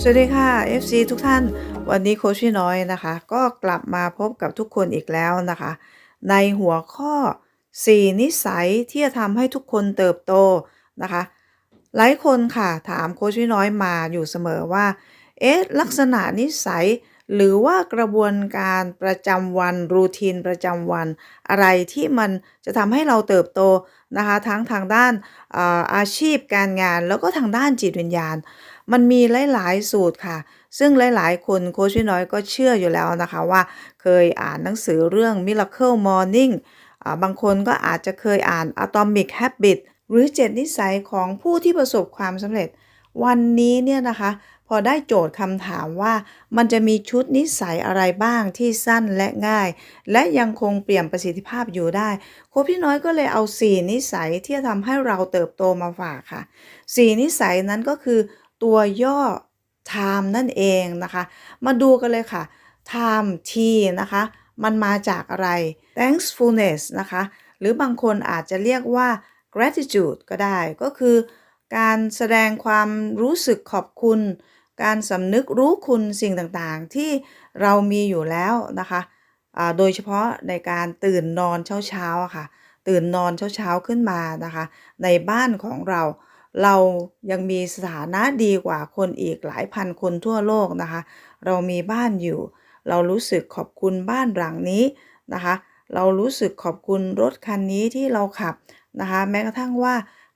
สวัสดีค่ะ FC ทุกท่าน วันนี้โคชี่น้อยนะคะ ก็กลับมาพบกับทุกคนอีกแล้วนะคะ ในหัวข้อ 4 นิสัยที่จะทำให้ทุกคนเติบโตนะคะ หลายคนค่ะถามโคชี่น้อยมาอยู่เสมอว่า เอ๊ะ ลักษณะนิสัยหรือว่ากระบวนการประจำวันรูทีนประจำวัน อะไรที่มันจะทำให้เราเติบโตนะคะ ทั้งทางด้านอาอาชีพการงานแล้วก็ทางด้านจิตวิญญาณ มันมีหลาย ๆ สูตรค่ะ ซึ่งหลาย ๆ คนโคชพี่น้อยก็เชื่ออยู่แล้วนะคะว่า เคยอ่านหนังสือเรื่อง Miracle Morning อ่าบางคนก็อาจจะเคยอ่าน Atomic Habit หรือ 7 นิสัยของผู้ที่ประสบความสำเร็จ วันนี้เนี่ยนะคะ พอได้โจทย์คำถามว่ามันจะมีชุดนิสัยอะไรบ้างที่สั้นและง่าย และยังคงเปลี่ยนประสิทธิภาพอยู่ได้โคชพี่น้อยก็เลยเอา 4 นิสัยที่จะทำให้เราเติบโตมาฝากค่ะ 4 นิสัยนั้นก็คือ ตัวย่อ time นั่นเองนะคะ มาดูกันเลยค่ะ time T นะคะ มันมาจากอะไร thankfulness นะคะ หรือบางคนอาจจะเรียกว่า gratitude ก็ได้ ก็คือการแสดงความรู้สึกขอบคุณ การสำนึกรู้คุณสิ่งต่างๆ ที่เรามีอยู่แล้วนะคะ โดยเฉพาะในการตื่นนอนเช้าๆค่ะ ตื่นนอนเช้าๆขึ้นมานะคะ ในบ้านของเรา เรายังมีสถานะดีกว่าคนอีกหลายพันคนทั่วโลกนะคะ เรามีบ้านอยู่ เรารู้สึกขอบคุณบ้านหลังนี้นะคะ เรารู้สึกขอบคุณรถคันนี้ที่เราขับนะคะ แม้กระทั่งว่า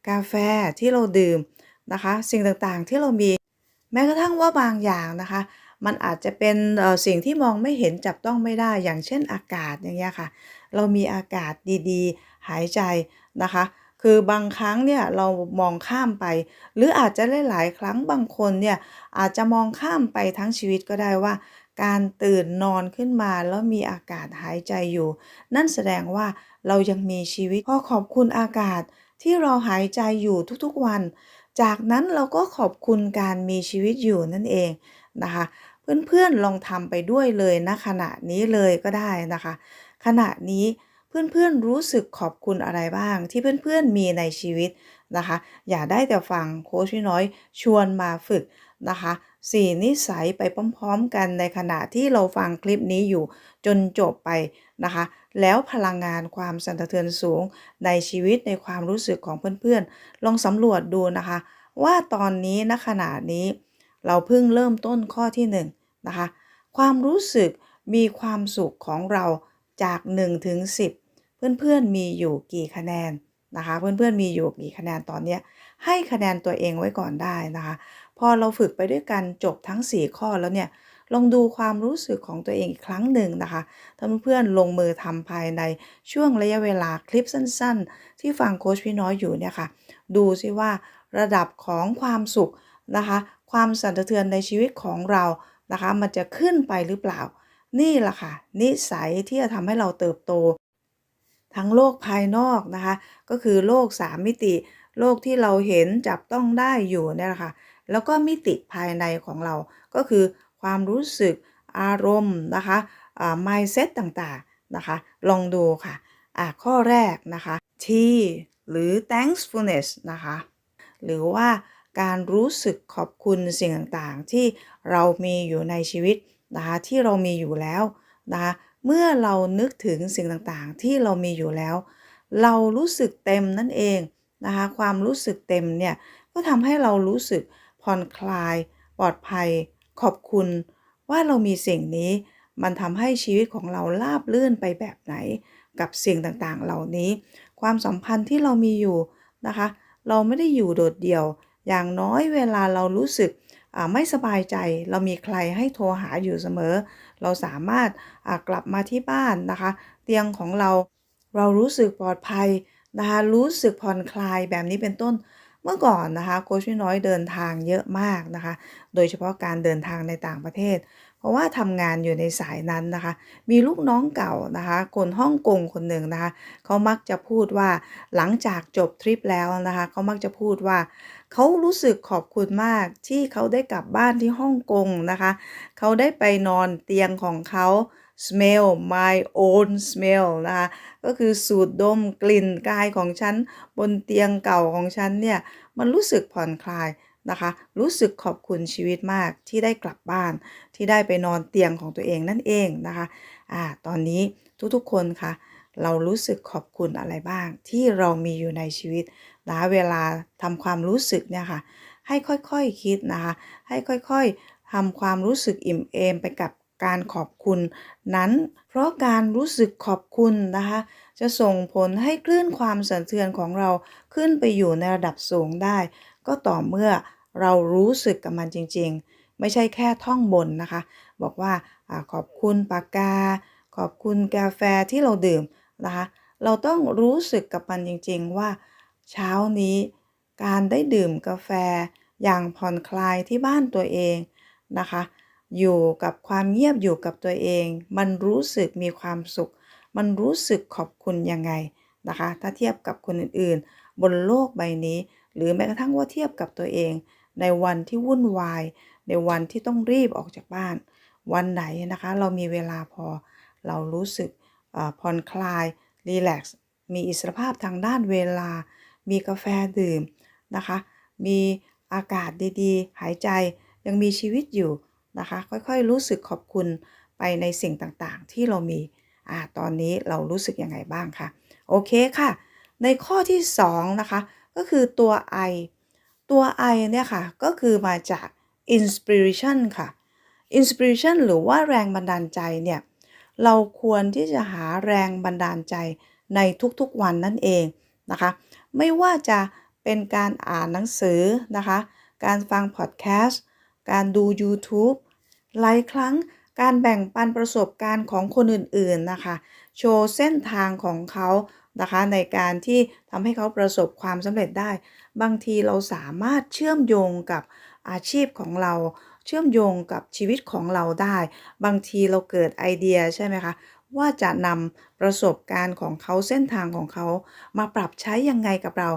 กาแฟที่เราดื่มนะคะ สิ่งต่างๆที่เรามี แม้กระทั่งว่าบางอย่างนะคะ มันอาจจะเป็นสิ่งที่มองไม่เห็นจับต้องไม่ได้อย่างเช่นอากาศอย่างเงี้ยค่ะ เรามีอากาศดีๆ หายใจนะคะ คือบางครั้งเนี่ยเรามองข้ามไป หรืออาจจะหลายๆครั้งบางคนเนี่ยอาจจะมองข้ามไปทั้งชีวิตก็ได้ว่า การตื่นนอนขึ้นมาแล้วมีอากาศหายใจอยู่ นั่นแสดงว่าเรายังมีชีวิตพอขอบคุณอากาศที่เราหายใจอยู่ทุกๆวัน จากนั้นเราก็ขอบคุณการมีชีวิตอยู่นั่นเองนะคะเพื่อนๆลองทำไปด้วยเลยณขณะนี้เลยก็ได้นะคะ ขณะนี้ เพื่อนๆรู้สึกขอบคุณอะไรบ้าง ที่เพื่อนๆมีในชีวิตนะคะ อย่าได้แต่ฟังโค้ชพี่น้อยชวนมาฝึกนะคะ4นิสัยไปพร้อมๆกันในขณะที่เราฟังคลิปนี้อยู่จนจบไปนะคะ แล้วพลังงานความสั่นสะเทือนสูงในชีวิตในความรู้สึกของเพื่อนๆ ลองสำรวจดูนะคะ ว่าตอนนี้ณขณะนี้เราเพิ่งเริ่มต้นข้อที่1นะคะ ความรู้สึกมีความสุขของเรา จาก1ถึง10 เพื่อนๆมีอยู่กี่คะแนนนะคะ เพื่อนๆมีอยู่กี่คะแนนตอนนี้ให้คะแนนตัวเองไว้ก่อนได้นะคะ พอเราฝึกไปด้วยกันจบทั้ง 4 ข้อแล้วเนี่ยลองดูความรู้สึกของตัวเองอีกครั้งหนึ่งนะคะ ถ้าเพื่อนๆลงมือทำภายในช่วงระยะเวลาคลิปสั้นๆ ที่ฟังโค้ชพี่น้อยอยู่เนี่ยค่ะ ดูซิว่าระดับของความสุขนะคะ ความสั่นสะเทือนในชีวิตของเรานะคะ มันจะขึ้นไปหรือเปล่า นี่แหละค่ะ นิสัยที่จะทำให้เราเติบโต ทั้งโลกภายนอกนะคะ ก็คือโลก3มิติ โลกที่เราเห็นจับต้องได้อยู่เนี่ยแหละค่ะ แล้วก็มิติภายในของเรา ก็คือความรู้สึกอารมณ์นะคะอ่า mindset ต่างๆนะคะ ลองดูค่ะอ่าข้อแรกนะคะ T หรือ thankfulness นะคะ หรือว่าการรู้สึกขอบคุณสิ่งต่างๆ ที่เรามีอยู่ในชีวิต นะคะที่เรามีอยู่แล้วนะคะเมื่อเรานึกถึงสิ่งต่างๆ ที่เรามีอยู่แล้ว เรารู้สึกเต็มนั่นเองนะคะความรู้สึกเต็มเนี่ยก็ทำให้เรารู้สึกผ่อนคลาย ปลอดภัย ขอบคุณ ว่าเรามีสิ่งนี้ มันทำให้ชีวิตของเราราบลื่นไปแบบไหน กับสิ่งต่างๆ เหล่านี้ ความสัมพันธ์ที่เรามีอยู่นะคะ เราไม่ได้อยู่โดดเดี่ยว อย่างน้อยเวลาเรารู้สึก ไม่สบายใจ เรามีใครให้โทรหาอยู่เสมอ เราสามารถกลับมาที่บ้านนะคะ เตียงของเราเรารู้สึกปลอดภัยนะคะรู้สึกผ่อนคลายแบบนี้เป็นต้นเมื่อก่อนนะคะโคชพี่น้อยเดินทางเยอะมากนะคะ โดยเฉพาะการเดินทางในต่างประเทศ เพราะว่าทำงานอยู่ในสายนั้นนะคะ มีลูกน้องเก่านะคะ คนฮ่องกงคนหนึ่งนะคะเขามักจะพูดว่าหลังจากจบทริปแล้วนะคะเขามักจะพูดว่า เขารู้สึกขอบคุณมากที่เขาได้กลับบ้านที่ฮ่องกงนะคะ เขาได้ไปนอนเตียงของเขา smell my own smell นะคะ ก็คือสูดดมกลิ่นกายของฉัน บนเตียงเก่าของฉันเนี่ย มันรู้สึกผ่อนคลายนะคะ รู้สึกขอบคุณชีวิตมากที่ได้กลับบ้าน ที่ได้ไปนอนเตียงของตัวเองนั่นเองนะคะอ่าตอนนี้ทุกๆคนคะเรารู้สึกขอบคุณอะไรบ้างที่เรามีอยู่ในชีวิต นะเวลาทำความรู้สึกเนี่ยค่ะ ให้ค่อยๆคคิดนะคะ ให้ค่อยๆทำความรู้สึกอิ่มเอมไปกับการขอบคุณ นั้น เพราะการรู้สึกขอบคุณนะคะ จะส่งผลให้คลื่นความสั่นเทือนของเราขึ้นไปอยู่ในระดับสูงได้ ก็ต่อเมื่อเรารู้สึกกับมันจริง ๆ ไม่ใช่แค่ท่องบนนะคะ บอกว่าอขอบคุณปากกา ขอบคุณกาแฟที่เราดื่มนะคะ เราต้องรู้สึกกับมันจริง ๆ ว่า เช้านี้ การได้ดื่มกาแฟอย่างผ่อนคลายที่บ้านตัวเองนะคะ อยู่กับความเงียบอยู่กับตัวเอง มันรู้สึกมีความสุข มันรู้สึกขอบคุณยังไงนะคะ ถ้าเทียบกับคนอื่นๆ บนโลกใบนี้ หรือแม้กระทั่งว่าเทียบกับตัวเอง ในวันที่วุ่นวาย ในวันที่ต้องรีบออกจากบ้าน วันไหนนะคะ เรามีเวลาพอ เรารู้สึกผ่อนคลายรีแลกซ์มีอิสรภาพทางด้านเวลา มีกาแฟดื่มนะคะ มีอากาศดีๆ หายใจยังมีชีวิตอยู่นะคะ ค่อยๆ รู้สึกขอบคุณไปในสิ่งต่างๆ ที่เรามีอ่าตอนนี้เรารู้สึกยังไงบ้างคะโอเคค่ะ ในข้อที่2นะคะก็คือตัว I ตัว I เนี่ยค่ะ ก็คือมาจาก inspiration ค่ะ inspiration หรือว่าแรงบันดาลใจเนี่ย เราควรที่จะหาแรงบันดาลใจในทุกๆวันนั่นเองนะคะ ไม่ว่าจะเป็นการอ่านหนังสือนะคะ การฟังพอดแคสต์ การดู YouTube หลายครั้งการแบ่งปันประสบการณ์ของคนอื่นๆนะคะ โชว์เส้นทางของเขานะคะในการที่ทำให้เขาประสบความสำเร็จได้ บางทีเราสามารถเชื่อมโยงกับอาชีพของเรา เชื่อมโยงกับชีวิตของเราได้ บางทีเราเกิดไอเดียใช่ไหมคะ ว่าจะนำประสบการณ์ของเขาเส้นทางของเขา มาปรับใช้ยังไงกับเรา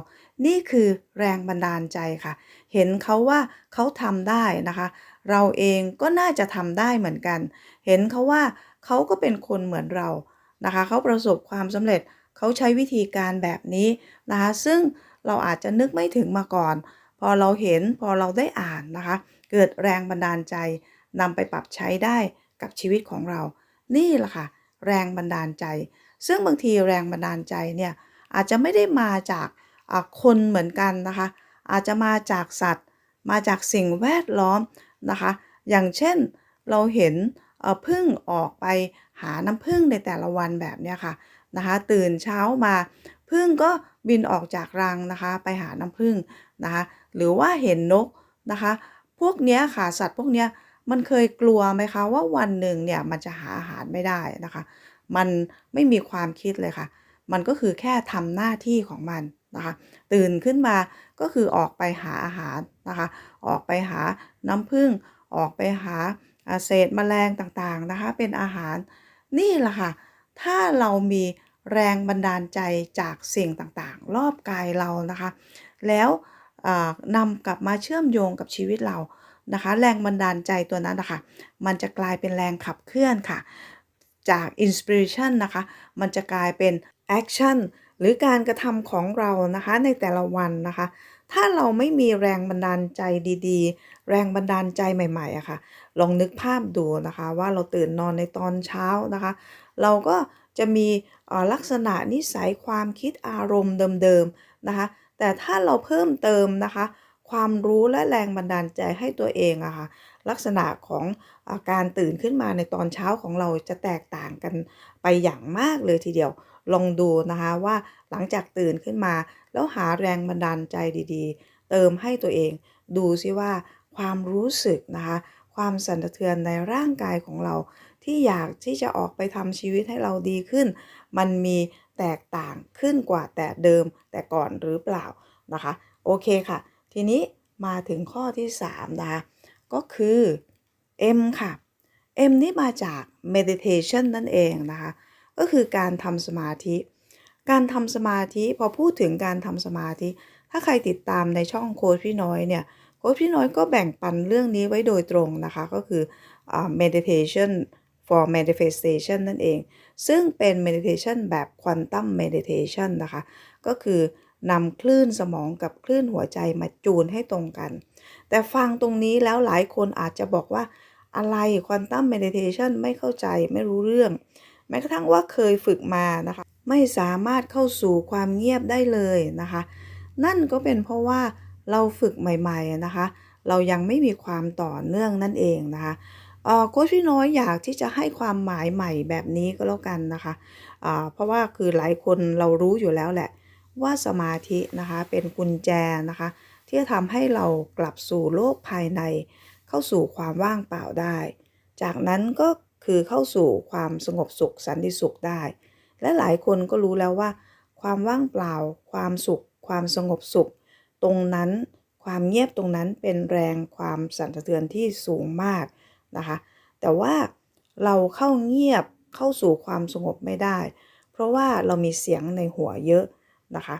นี่คือแรงบันดาลใจค่ะ เห็นเขาว่าเขาทำได้นะคะ เราเองก็น่าจะทำได้เหมือนกัน เห็นเขาว่าเขาก็เป็นคนเหมือนเรานะคะเขาประสบความสำเร็จเขาใช้วิธีการแบบนี้นะคะซึ่งเราอาจจะนึกไม่ถึงมาก่อน พอเราเห็นพอเราได้อ่านนะคะ เกิดแรงบันดาลใจนำไปปรับใช้ได้กับชีวิตของเรา นี่แหละค่ะ แรงบันดาลใจ ซึ่งบางทีแรงบันดาลใจเนี่ยอาจจะไม่ได้มาจากคนเหมือนกันนะคะ อาจจะมาจากสัตว์ มาจากสิ่งแวดล้อมนะคะ อย่างเช่นเราเห็นพึ่งออกไปหาน้ำพึ่งในแต่ละวันแบบเนี้ยค่ะนะคะตื่นเช้ามาพึ่งก็บินออกจากรังนะคะไปหาน้ำพึ่งนะคะหรือว่าเห็นนกนะคะ พวกเนี้ยค่ะสัตว์พวกเนี้ย มันเคยกลัวไหมคะว่าวันหนึ่งเนี่ยมันจะหาอาหารไม่ได้นะคะ มันไม่มีความคิดเลยค่ะ มันก็คือแค่ทำหน้าที่ของมันนะคะ ตื่นขึ้นมาก็คือออกไปหาอาหารนะคะ ออกไปหาน้ำผึ้งออกไปหาเศษแมลงต่างๆนะคะ เป็นอาหารนี่แหละค่ะ ถ้าเรามีแรงบันดาลใจจากสิ่งต่างๆ รอบกายเรานะคะ แล้วนำกลับมาเชื่อมโยงกับชีวิตเรา นะคะ แรงบันดาลใจตัวนั้นนะคะ มันจะกลายเป็นแรงขับเคลื่อนค่ะ จาก inspiration นะคะ มันจะกลายเป็น action หรือการกระทำของเรานะคะในแต่ละวันนะคะ ถ้าเราไม่มีแรงบันดาลใจดีๆ แรงบันดาลใจใหม่ๆอะคะ่ะ ลองนึกภาพดูนะคะ ว่าเราตื่นนอนในตอนเช้านะคะ เราก็จะมีลักษณะนิสัยความคิดอารมณ์เดิมๆนะคะ แต่ถ้าเราเพิ่มเติมนะคะ ความรู้และแรงบันดาลใจให้ตัวเองอะคะ่ะลักษณะของอาการตื่นขึ้นมาในตอนเช้าของเราจะแตกต่างกันไปอย่างมากเลยทีเดียว ลองดูนะคะว่าหลังจากตื่นขึ้นมา แล้วหาแรงบันดาลใจดีๆ เติมให้ตัวเอง ดูซิว่าความรู้สึกนะคะ ความสั่นสะเทือนในร่างกายของเรา ที่อยากที่จะออกไปทำชีวิตให้เราดีขึ้น มันมีแตกต่างขึ้นกว่าแต่เดิมแต่ก่อนหรือเปล่านะคะ โอเคค่ะ ทีนี้มาถึงข้อที่3นะคะก็คือ M ค่ะ M นี่มาจาก meditation นั่นเองนะคะ ก็คือการทำสมาธิ การทำสมาธิพอพูดถึงการทำสมาธิ ถ้าใครติดตามในช่องโค้ชพี่น้อยเนี่ยโค้ชพี่น้อยก็แบ่งปันเรื่องนี้ไว้โดยตรงนะคะ ก็คือ meditation for manifestation นั่นเอง ซึ่งเป็น meditation แบบ quantum meditation นะคะ ก็คือ นำคลื่นสมองกับคลื่นหัวใจมาจูนให้ตรงกัน แต่ฟังตรงนี้แล้วหลายคนอาจจะบอกว่าอะไรควอนตัมเมดิเทชันไม่เข้าใจไม่รู้เรื่อง แม้กระทั่งว่าเคยฝึกมานะคะ ไม่สามารถเข้าสู่ความเงียบได้เลยนะคะ นั่นก็เป็นเพราะว่าเราฝึกใหม่ๆนะคะ เรายังไม่มีความต่อเนื่องนั่นเองนะคะโค้ชพี่น้อยอยากที่จะให้ความหมายใหม่แบบนี้ก็แล้วกันนะคะเพราะว่าคือหลายคนเรารู้อยู่แล้วแหละ ว่าสมาธินะคะเป็นกุญแจนะคะ ที่จะทำให้เรากลับสู่โลกภายใน เข้าสู่ความว่างเปล่าได้ จากนั้นก็คือเข้าสู่ความสงบสุขสันติสุขได้ และหลายคนก็รู้แล้วว่า ความว่างเปล่า ความสุข ความสงบสุข ตรงนั้นความเงียบตรงนั้นเป็นแรงความสั่นสะเทือนที่สูงมากนะคะ แต่ว่าเราเข้าเงียบเข้าสู่ความสงบไม่ได้ เพราะว่าเรามีเสียงในหัวเยอะ นะคะ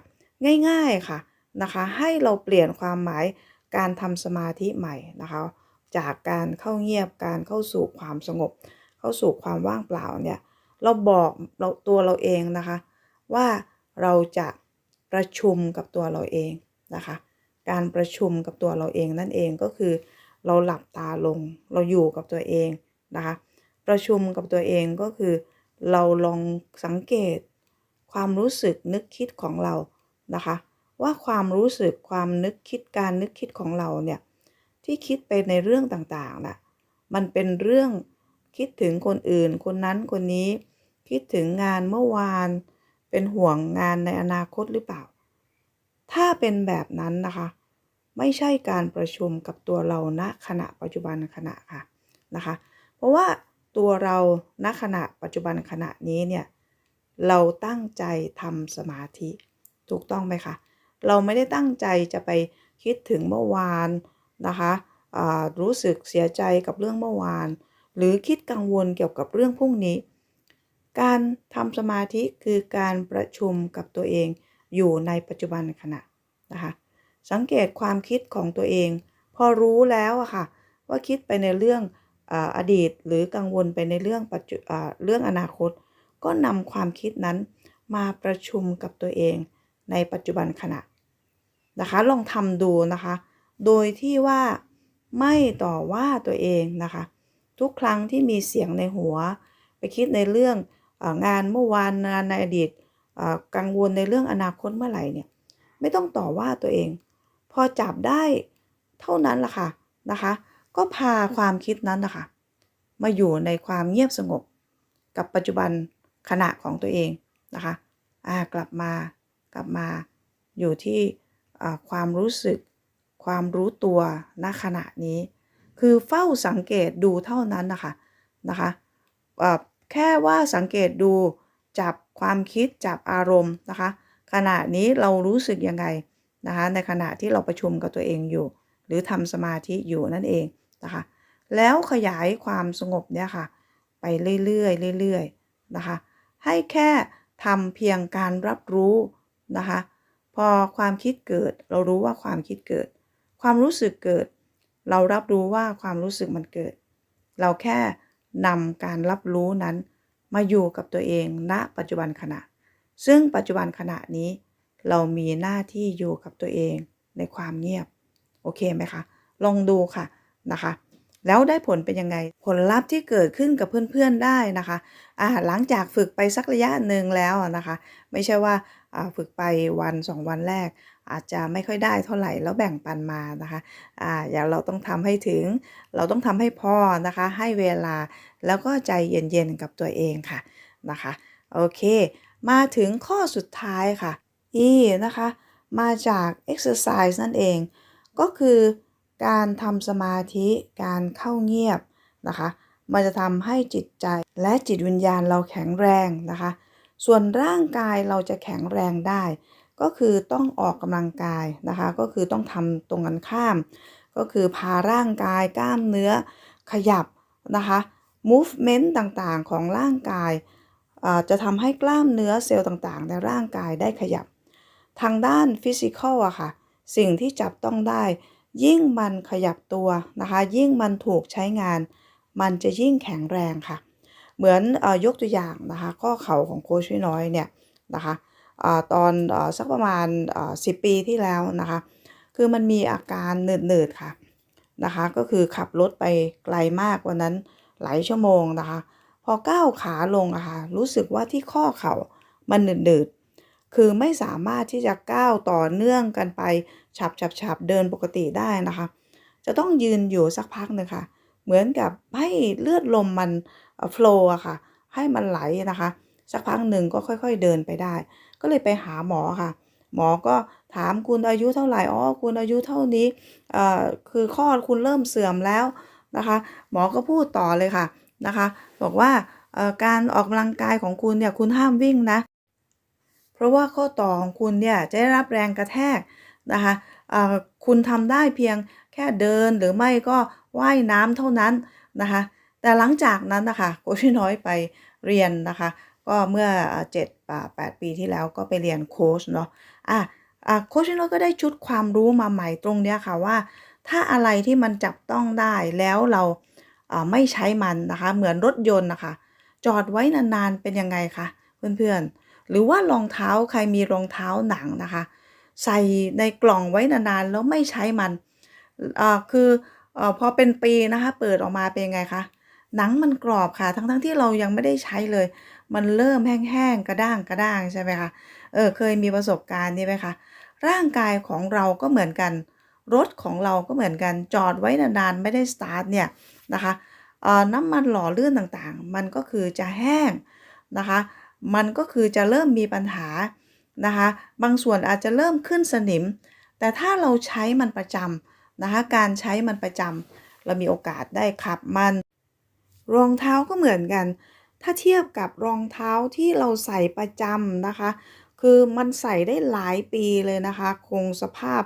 ง่ายๆค่ะนะคะให้เราเปลี่ยนความหมายการทำสมาธิใหม่นะคะ จากการเข้าเงียบการเข้าสู่ความสงบ เข้าสู่ความว่างเปล่าเนี่ยเราบอกเราตัวเราเองนะคะ ว่าเราจะประชุมกับตัวเราเองนะคะ การประชุมกับตัวเราเองนั่นเองก็คือเราหลับตาลง เราอยู่กับตัวเองนะคะ ประชุมกับตัวเองก็คือ เราลองสังเกต ความรู้สึกนึกคิดของเรานะคะ ว่าความรู้สึกความนึกคิดการนึกคิดของเราเนี่ยที่คิดไปในเรื่องต่างๆน่ะมันเป็นเรื่องคิดถึงคนอื่น คนนั้นคนนี้ คิดถึงงานเมื่อวาน เป็นห่วงงานในอนาคตหรือเปล่า ถ้าเป็นแบบนั้นนะคะ ไม่ใช่การประชุมกับตัวเราณขณะปัจจุบันขณะค่ะนะคะ เพราะว่าตัวเราณขณะปัจจุบันขณะนี้เนี่ย เราตั้งใจทำสมาธิ ถูกต้องไหมคะ เราไม่ได้ตั้งใจจะไปคิดถึงเมื่อวานนะคะรู้สึกเสียใจกับเรื่องเมื่อวาน หรือคิดกังวลเกี่ยวกับเรื่องพรุ่งนี้ การทำสมาธิคือการประชุมกับตัวเอง อยู่ในปัจจุบันขณะนะคะสังเกตความคิดของตัวเอง พอรู้แล้วอะค่ะ ว่าคิดไปในเรื่องอดีต หรือกังวลไปในเรื่องปัจจุเรื่องอนาคต ก็นำความคิดนั้นมาประชุมกับตัวเองในปัจจุบันขณะนะคะ ลองทำดูนะคะ โดยที่ว่าไม่ต่อว่าตัวเองนะคะ ทุกครั้งที่มีเสียงในหัว ไปคิดในเรื่องงานเมื่อวานงานในอดีตกังวลในเรื่องอนาคตเมื่อไหร่เนี่ยไม่ต้องต่อว่าตัวเอง พอจับได้เท่านั้นละค่ะนะคะ ก็พาความคิดนั้นนะคะ มาอยู่ในความเงียบสงบกับปัจจุบัน ขณะของตัวเองนะคะอ่ากลับมากลับมาอยู่ที่ความรู้สึกความรู้ตัวณขณะนี้ คือเฝ้าสังเกตดูเท่านั้นนะคะนะคะแค่ว่าสังเกตดูจับความคิดจับอารมณ์นะคะ ขณะนี้เรารู้สึกยังไงนะคะในขณะที่เราประชุมกับตัวเองอยู่ หรือทำสมาธิอยู่นั่นเองนะคะแล้วขยายความสงบเนี่ยค่ะ ไปเรื่อยๆเรื่อยๆนะคะ ให้แค่ทำเพียงการรับรู้นะคะ พอความคิดเกิด เรารู้ว่าความคิดเกิด ความรู้สึกเกิด เรารับรู้ว่าความรู้สึกมันเกิด เราแค่นำการรับรู้นั้น มาอยู่กับตัวเองณปัจจุบันขณะ ซึ่งปัจจุบันขณะนี้ เรามีหน้าที่อยู่กับตัวเองในความเงียบ โอเคไหมคะ ลองดูค่ะนะคะ แล้วได้ผลเป็นยังไง ผลลัพธ์ที่เกิดขึ้นกับเพื่อนๆได้นะคะอ่าหลังจากฝึกไปสักระยะหนึ่งแล้วนะคะ ไม่ใช่ว่าฝึกไปวันสองวันแรก อาจจะไม่ค่อยได้เท่าไหร่แล้วแบ่งปันมานะคะอ่าอย่างเราต้องทำให้ถึง เราต้องทำให้พอนะคะ ให้เวลาแล้วก็ใจเย็นๆกับตัวเองค่ะนะคะโอเค มาถึงข้อสุดท้ายค่ะ E นะคะ มาจาก exercise นั่นเอง ก็คือ การทำสมาธิการเข้าเงียบนะคะ มันจะทำให้จิตใจและจิตวิญญาณเราแข็งแรงนะคะ ส่วนร่างกายเราจะแข็งแรงได้ ก็คือต้องออกกำลังกายนะคะ ก็คือต้องทำตรงกันข้าม ก็คือพาร่างกายกล้ามเนื้อขยับนะคะ movement ต่างๆของร่างกายจะทำให้กล้ามเนื้อเซลล์ต่างๆ ในร่างกายได้ขยับ ทางด้านฟิสิกอลอะค่ะ สิ่งที่จับต้องได้ ยิ่งมันขยับตัวนะคะ ยิ่งมันถูกใช้งาน มันจะยิ่งแข็งแรงค่ะ เหมือนอยกตัวอย่างนะคะ ข้อเข่าของโคชน้อยเนี่ยนะคะอตอนอสักประมาณ 10 ปีที่แล้วนะคะ คือมันมีอาการหนืดๆค่ะนะคะ ก็คือขับรถไปไกลมากวันนั้นหลายชั่วโมงนะคะ พอก้าวขาลงอะค่ะรู้สึกว่าที่ข้อเข่ามันหนืดๆคือไม่สามารถที่จะก้าวต่อเนื่องกันไป ฉับๆๆเดินปกติได้นะคะ จะต้องยืนอยู่สักพักหนึ่งค่ะ เหมือนกับให้เลือดลมมันเอ่อ flow อะค่ะ ให้มันไหลนะคะ สักพักหนึ่งก็ค่อยๆเดินไปได้ ก็เลยไปหาหมอค่ะ หมอก็ถามคุณอายุเท่าไหร่ อ๋อ คุณอายุเท่านี้เอ่อคือข้อคุณเริ่มเสื่อมแล้วนะคะ หมอก็พูดต่อเลยค่ะนะคะ บอกว่าการออกกำลังกายของคุณเนี่ยคุณห้ามวิ่งนะ เพราะว่าข้อต่อของคุณเนี่ยจะได้รับแรงกระแทก นะคะคุณทำได้เพียงแค่เดินหรือไม่ก็ว่ายน้ำเท่านั้นนะคะแต่หลังจากนั้นนะคะโค้ชน้อยไปเรียนนะคะ ก็เมื่อเจ็ดแปดปีที่แล้วก็ไปเรียนโค้ชเนาะอะอะโค้ชน้อยก็ได้ชุดความรู้มาใหม่ตรงเนี้ยค่ะว่า ถ้าอะไรที่มันจับต้องได้แล้วเราไม่ใช้มันนะคะ เหมือนรถยนต์นะคะ จอดไว้นานๆเป็นยังไงคะเพื่อนๆ หรือว่ารองเท้าใครมีรองเท้าหนังนะคะ ใส่ในกล่องไว้นานๆ แล้วไม่ใช้มันอ่าคืออ่อพอเป็นปีนะคะ เปิดออกมาเป็นไงคะหนังมันกรอบค่ะ ทั้งๆที่เรายังไม่ได้ใช้เลย มันเริ่มแห้งๆกระด้างกระด้างใช่ไหมคะเออเคยมีประสบการณ์นี้ไหมคะร่างกายของเราก็เหมือนกัน รถของเราก็เหมือนกันจอดไว้นานๆไม่ได้สตาร์ทเนี่ยนะคะอ่อน้ำมันหล่อลื่นต่างๆ มันก็คือจะแห้งนะคะ มันก็คือจะเริ่มมีปัญหา นะคะ บางส่วนอาจจะเริ่มขึ้นสนิม แต่ถ้าเราใช้มันประจำนะคะ การใช้มันประจำเรามีโอกาสได้ขับมัน รองเท้าก็เหมือนกัน ถ้าเทียบกับรองเท้าที่เราใส่ประจำนะคะ คือมันใส่ได้หลายปีเลยนะคะ คงสภาพ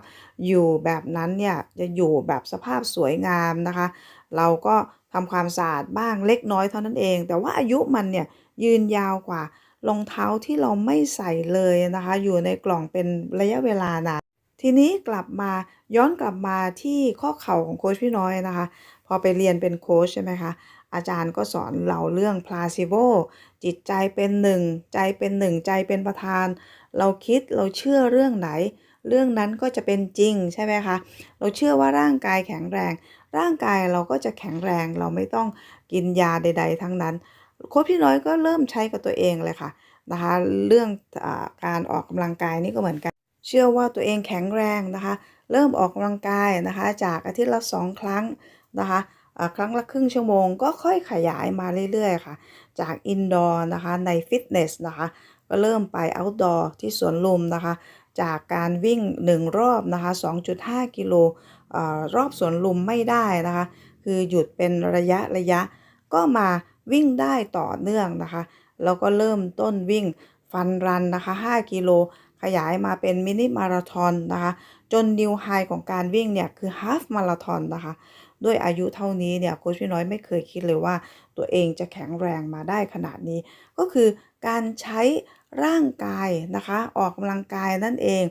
อยู่แบบนั้นเนี่ยจะอยู่แบบสภาพสวยงามนะคะ เราก็ทำความสะอาดบ้างเล็กน้อยเท่านั้นเอง แต่ว่าอายุมันเนี่ยยืนยาวกว่า รองเท้าที่เราไม่ใส่เลยนะคะ อยู่ในกล่องเป็นระยะเวลานานทีนี้กลับมาย้อนกลับมาที่ข้อเข่าของโค้ชพี่น้อยนะคะ พอไปเรียนเป็นโค้ชใช่ไหมคะอาจารย์ก็สอนเราเรื่อง placebo จิตใจเป็นหนึ่งใจเป็นหนึ่งใจเป็นประธาน เราคิดเราเชื่อเรื่องไหน เรื่องนั้นก็จะเป็นจริงใช่ไหมคะเราเชื่อว่าร่างกายแข็งแรง ร่างกายเราก็จะแข็งแรงเราไม่ต้องกินยาใด ๆ ทั้งนั้น โค้ชพี่น้อยก็เริ่มใช้กับตัวเองเลยค่ะนะคะ เรื่องอการออกกำลังกายนี่ก็เหมือนกัน เชื่อว่าตัวเองแข็งแรงนะคะ เริ่มออกกำลังกายนะคะ จากอาทิตย์ละสองครั้งนะคะครั้งละครึ่งชั่วโมงก็ค่อยขยายมาเรื่อยๆค่ะ จากอินดอร์นะคะในฟิตเนสนะคะก็เริ่มไปเอาท์ดอร์ที่สวนลุมนะคะ จากการวิ่ง 1 รอบนะคะ 2.5 กิโลอรอบสวนลุมไม่ได้นะคะ คือหยุดเป็นระยะระยะก็มา วิ่งได้ต่อเนื่องนะคะ แล้วก็เริ่มต้นวิ่งฟันรันนะคะ 5 กิโล ขยายมาเป็นมินิมาราทอนนะคะ จนนิวไฮของการวิ่งเนี่ยคือฮาฟมาราทอนนะคะ ด้วยอายุเท่านี้เนี่ยโค้ชพี่น้อยไม่เคยคิดเลยว่า ตัวเองจะแข็งแรงมาได้ขนาดนี้ ก็คือการใช้ร่างกายนะคะ ออกกำลังกายนั่นเอง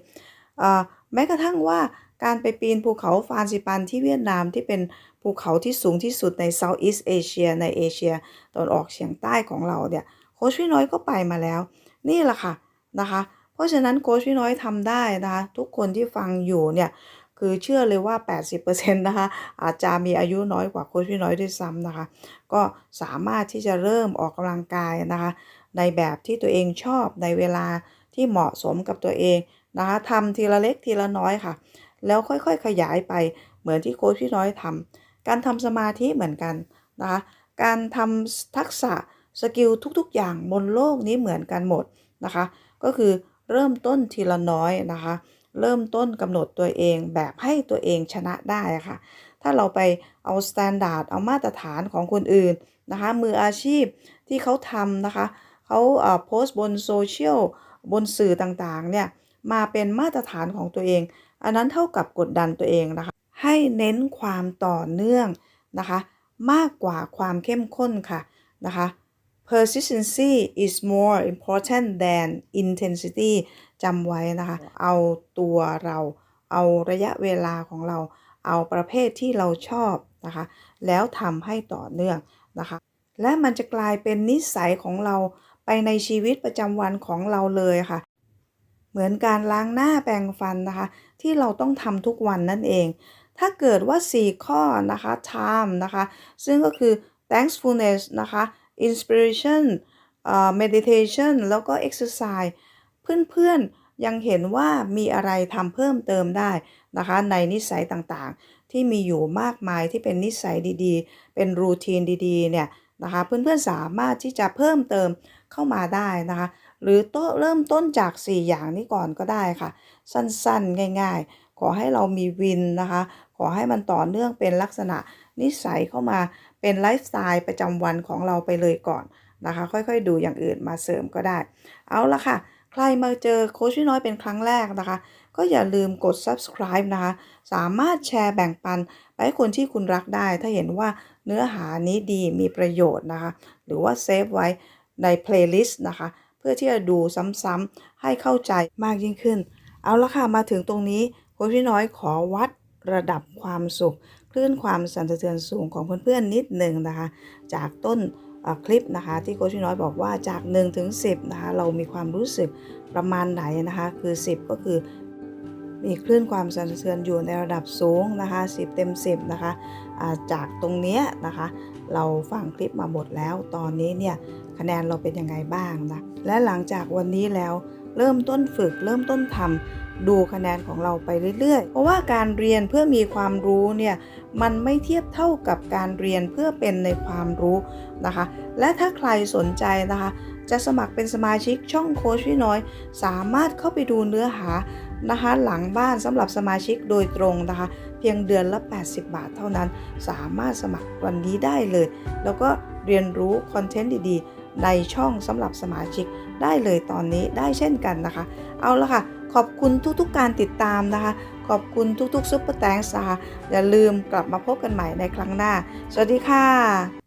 เอ่อแม้กระทั่งว่าการไปปีนภูเขาฟานซิปันที่เวียดนามที่เป็น ภูเขาที่สูงที่สุดใน Southeast Asia ในเอเชียตอนออกเฉียงใต้ของเราเนี่ยโค้ชพี่น้อยก็ไปมาแล้ว นี่แหละค่ะนะคะ เพราะฉะนั้นโค้ชพี่น้อยทำได้นะคะทุกคนที่ฟังอยู่เนี่ยคือเชื่อเลยว่า 80%นะคะอาจจะมีอายุน้อยกว่าโค้ชพี่น้อยด้วยซ้ำนะคะ ก็สามารถที่จะเริ่มออกกำลังกายนะคะ ในแบบที่ตัวเองชอบในเวลาที่เหมาะสมกับตัวเองนะคะทำทีละเล็กทีละน้อยค่ะ แล้วค่อยๆขยายไปเหมือนที่โค้ชพี่น้อยทำ การทำสมาธิเหมือนกันนะคะการทำทักษะสกิลทุกๆ อย่างบนโลกนี้เหมือนกันหมดนะคะ ก็คือเริ่มต้นทีละน้อยนะคะ เริ่มต้นกำหนดตัวเองแบบให้ตัวเองชนะได้ค่ะ ถ้าเราไปเอาสแตนดาร์ดเอามาตรฐานของคนอื่นนะคะ มืออาชีพที่เขาทำนะคะเขาเอ่อโพสต์บนโซเชียลบนสื่อต่างๆเนี่ยมาเป็นมาตรฐานของตัวเอง อันนั้นเท่ากับกดดันตัวเองนะคะ ให้เน้นความต่อเนื่องนะคะ มากกว่าความเข้มข้นค่ะนะคะ persistency is more important than intensity จำไว้นะคะ เอาตัวเรา เอาระยะเวลาของเรา เอาประเภทที่เราชอบนะคะ แล้วทำให้ต่อเนื่องนะคะ และมันจะกลายเป็นนิสัยของเราไปในชีวิตประจำวันของเราเลยค่ะ เหมือนการล้างหน้าแปรงฟันนะคะ ที่เราต้องทำทุกวันนั่นเอง ถ้าเกิดว่า 4 ข้อนะคะ time นะคะ ซึ่งก็คือ thankfulness นะคะ inspiration เอ่อ meditation แล้วก็ exercise เพื่อนๆยังเห็นว่ามีอะไรทำเพิ่มเติมได้นะคะ ในนิสัยต่างๆ ที่มีอยู่มากมายที่เป็นนิสัยดีๆ เป็นรูทีนดีๆ เนี่ยนะคะ เพื่อนๆสามารถที่จะเพิ่มเติมเข้ามาได้นะคะ หรือโตเริ่มต้นจาก 4 อย่างนี้ก่อนก็ได้ค่ะ สั้นๆ ง่ายๆ ขอให้เรามีวินนะคะ อให้มันต่อเนื่องเป็นลักษณะนิสัยเข้ามาเป็นไลฟ์สไตล์ประจำวันของเราไปเลยก่อนนะคะ ค่อยๆ ดูอย่างอื่นมาเสริมก็ได้ เอาละค่ะ ใครมาเจอโค้ชพี่น้อยเป็นครั้งแรกนะคะ ก็อย่าลืมกด subscribe นะคะ สามารถแชร์แบ่งปัน ไปให้คนที่คุณรักได้ ถ้าเห็นว่าเนื้อหานี้ดีมีประโยชน์นะคะ หรือว่าเซฟไว้ใน playlist นะคะ เพื่อที่จะดูซ้ำๆให้เข้าใจมากยิ่งขึ้น เอาละค่ะ มาถึงตรงนี้โค้ชพี่น้อยขอวัด ระดับความสุข คลื่นความสั่นสะเทือนสูงของเพื่อนๆนิดหนึ่งนะคะ จากต้นคลิปนะคะที่โคชพี่น้อยบอกว่าจาก 1 ถึง 10นะคะเรามีความรู้สึกประมาณไหนนะคะคือ 10 ก็คือมีคลื่นความสั่นสะเทือนอยู่ในระดับสูงนะคะ 10 เต็ม 10 นะคะาจากตรงนี้นะคะ เราฟังคลิปมาหมดแล้ว ตอนนี้เนี่ยคะแนนเราเป็นยังไงบ้างนะและหลังจากวันนี้แล้ว เริ่มต้นฝึก เริ่มต้นทำดูคะแนนของเราไปเรื่อยๆ เพราะว่าการเรียนเพื่อมีความรู้เนี่ยมันไม่เทียบเท่ากับการเรียนเพื่อเป็นในความรู้นะคะ และถ้าใครสนใจนะคะ จะสมัครเป็นสมาชิกช่องโค้ชพี่น้อย สามารถเข้าไปดูเนื้อหานะคะ หลังบ้านสำหรับสมาชิกโดยตรงนะคะ เพียงเดือนละ 80 บาทเท่านั้น สามารถสมัครวันนี้ได้เลย แล้วก็เรียนรู้คอนเทนต์ดีๆ ในช่องสำหรับสมาชิกได้เลยตอนนี้ได้เช่นกันนะคะ เอาละค่ะ ขอบคุณทุกๆการติดตามนะคะ ขอบคุณทุกๆซุปเปอร์แตงสาอย่าลืมกลับมาพบกันใหม่ในครั้งหน้า สวัสดีค่ะ